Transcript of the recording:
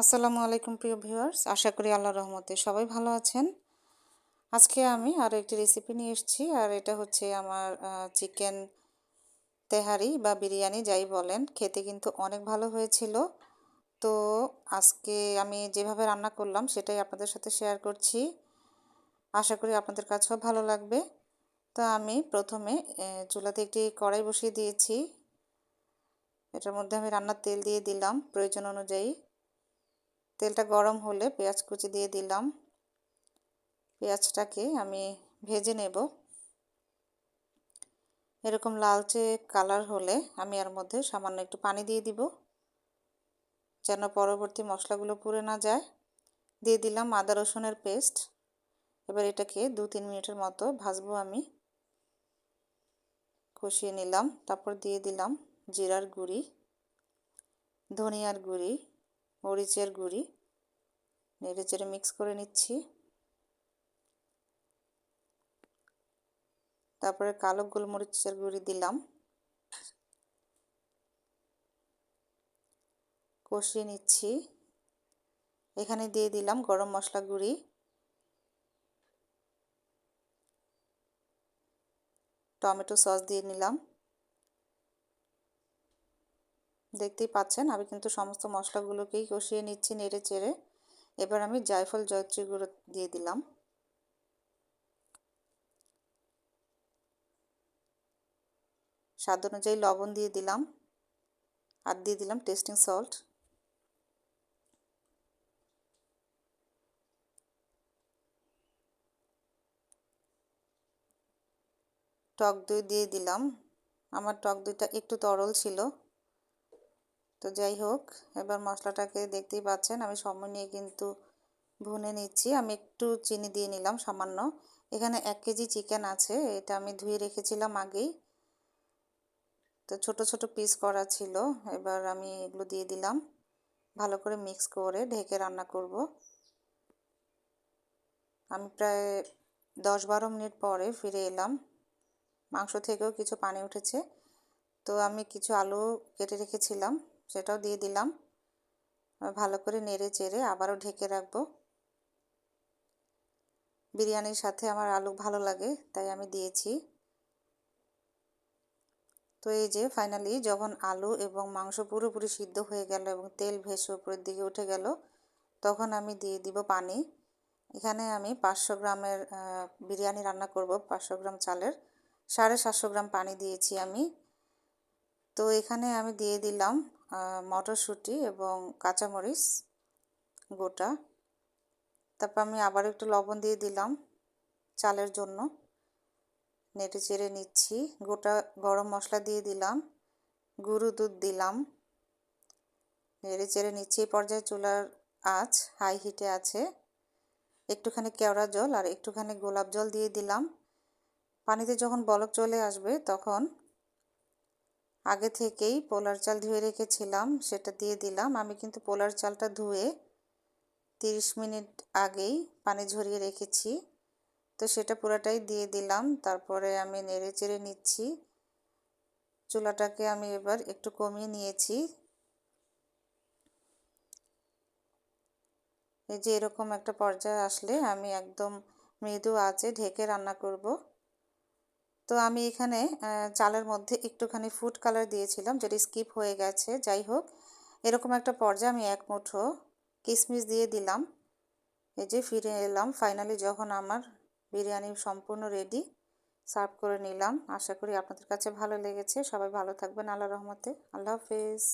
আসসালামু আলাইকুম প্রিয় ভিউয়ার্স, আশা করি আল্লাহ রহমতে সবাই ভালো আছেন। আজকে আমি আরও একটি রেসিপি নিয়ে এসেছি, আর এটা হচ্ছে আমার চিকেন তেহারি বা বিরিয়ানি যাই বলেন। খেতে কিন্তু অনেক ভালো হয়েছিল। তো আজকে আমি যেভাবে রান্না করলাম সেটাই আপনাদের সাথে শেয়ার করছি। আশা করি আপনাদের কাছেও ভালো লাগবে। তো আমি প্রথমে চুলাতে একটি কড়াই বসিয়ে দিয়েছি। এটার মধ্যে আমি রান্নার তেল দিয়ে দিলাম প্রয়োজন অনুযায়ী। তেলটা গরম হলে পেঁয়াজ কুচি দিয়ে দিলাম। পেঁয়াজটাকে আমি ভেজে নেব। এরকম লালচে কালার হলে আমি এর মধ্যে সামান্য একটু পানি দিয়ে দিব, যেন পরবর্তী মশলাগুলো পুড়ে না যায়। দিয়ে দিলাম আদা রসুনের পেস্ট। এবার এটাকে দু তিন মিনিটের মতো ভাজবো আমি। কষিয়ে নিলাম, তারপর দিয়ে দিলাম জিরার গুঁড়ি, ধনিয়ার গুঁড়ি মরিচের গুঁড়ি। নেড়ে চেড়ে মিক্স করে নিচ্ছি। তারপরে কালো গোলমরিচের গুঁড়ি দিলাম। কষিয়ে নিচ্ছি। এখানে দিয়ে দিলাম গরম মশলা গুঁড়ি। টমেটো সস দিয়ে নিলাম। দেখতেই পাচ্ছেন, আমি কিন্তু সমস্ত মশলাগুলোকেই কষিয়ে নিচ্ছি নেড়ে চেড়ে। এবার আমি জায়ফল জয়ত্রী গুঁড়ো দিয়ে দিলাম। স্বাদ অনুযায়ী লবণ দিয়ে দিলাম আর দিয়ে দিলাম টেস্টিং সল্ট। টক দই দিয়ে দিলাম। আমার টক দইটা একটু তরল ছিল। তো যাই হোক, এবার মশলাটাকে দেখতেই পাচ্ছেন, আমি সময় নিয়ে কিন্তু ভুনে নিচ্ছি। আমি একটু চিনি দিয়ে নিলাম সামান্য। এখানে এক কেজি চিকেন আছে, এটা আমি ধুয়ে রেখেছিলাম আগেই। তো ছোট ছোট পিস করা ছিল, এবার আমি এগুলো দিয়ে দিলাম। ভালো করে মিক্স করে ঢেকে রান্না করব। আমি প্রায় দশ বারো মিনিট পরে ফিরে এলাম। মাংস থেকেও কিছু পানি উঠেছে। তো আমি কিছু আলু কেটে রেখেছিলাম। সেটাও দিয়ে দিলাম। ভালো করে নেড়ে চেড়ে আবারও ঢেকে রাখব। বিরিয়ানির সাথে আমার আলু ভালো লাগে, তাই আমি দিয়েছি। তো এই যে ফাইনালি যখন আলু এবং মাংস পুরোপুরি সিদ্ধ হয়ে গেল এবং তেল ভেসে উপরের দিকে উঠে গেল, তখন আমি দিয়ে দিব পানি। এখানে আমি পাঁচশো গ্রামের বিরিয়ানি রান্না করব, পাঁচশো গ্রাম চালের। সাড়ে সাতশো গ্রাম পানি দিয়েছি আমি। তো এখানে আমি দিয়ে দিলাম মটরশুঁটি এবং কাঁচামরিচ গোটা। তারপর আমি আবার একটু লবণ দিয়ে দিলাম চালের জন্য। নেটে চেড়ে নিচ্ছি। গোটা গরম মশলা দিয়ে দিলাম। গুঁড়ো দুধ দিলাম। নেড়ে চেড়ে নিচ্ছি। এই পর্যায়ে চুলার আঁচ হাই হিটে আছে। একটুখানি কেওড়া জল আর একটুখানি গোলাপ জল দিয়ে দিলাম। পানিতে যখন বলক চলে আসবে তখন আগে থেকেই পোলার চাল ধুয়ে রেখেছিলাম, সেটা দিয়ে দিলাম। আমি কিন্তু পোলার চালটা ধুয়ে তিরিশ মিনিট আগেই পানি ঝরিয়ে রেখেছি। তো সেটা পুরাটাই দিয়ে দিলাম, তারপরে আমি নেড়ে চেড়ে নিচ্ছি। চুলাটাকে আমি এবার একটু কমিয়ে নিয়েছি। এই যে এরকম একটা পর্যায়ে আসলে আমি একদম মৃদু আঁচে ঢেকে রান্না করব। তো আমি এখানে চালের মধ্যে একটুখানি ফুড কালার দিয়েছিলাম, যেটা স্কিপ হয়ে গেছে। যাই হোক, এরকম একটা পর্যায়ে আমি এক মুঠো কিশমিশ দিয়ে দিলাম। এই যে ফিরে এলাম ফাইনালি যখন আমার বিরিয়ানি সম্পূর্ণ রেডি সার্ভ করে নিলাম। আশা করি আপনাদের কাছে ভালো লেগেছে। সবাই ভালো থাকবেন। আল্লাহ রহমতে। আল্লাহ হাফেজ।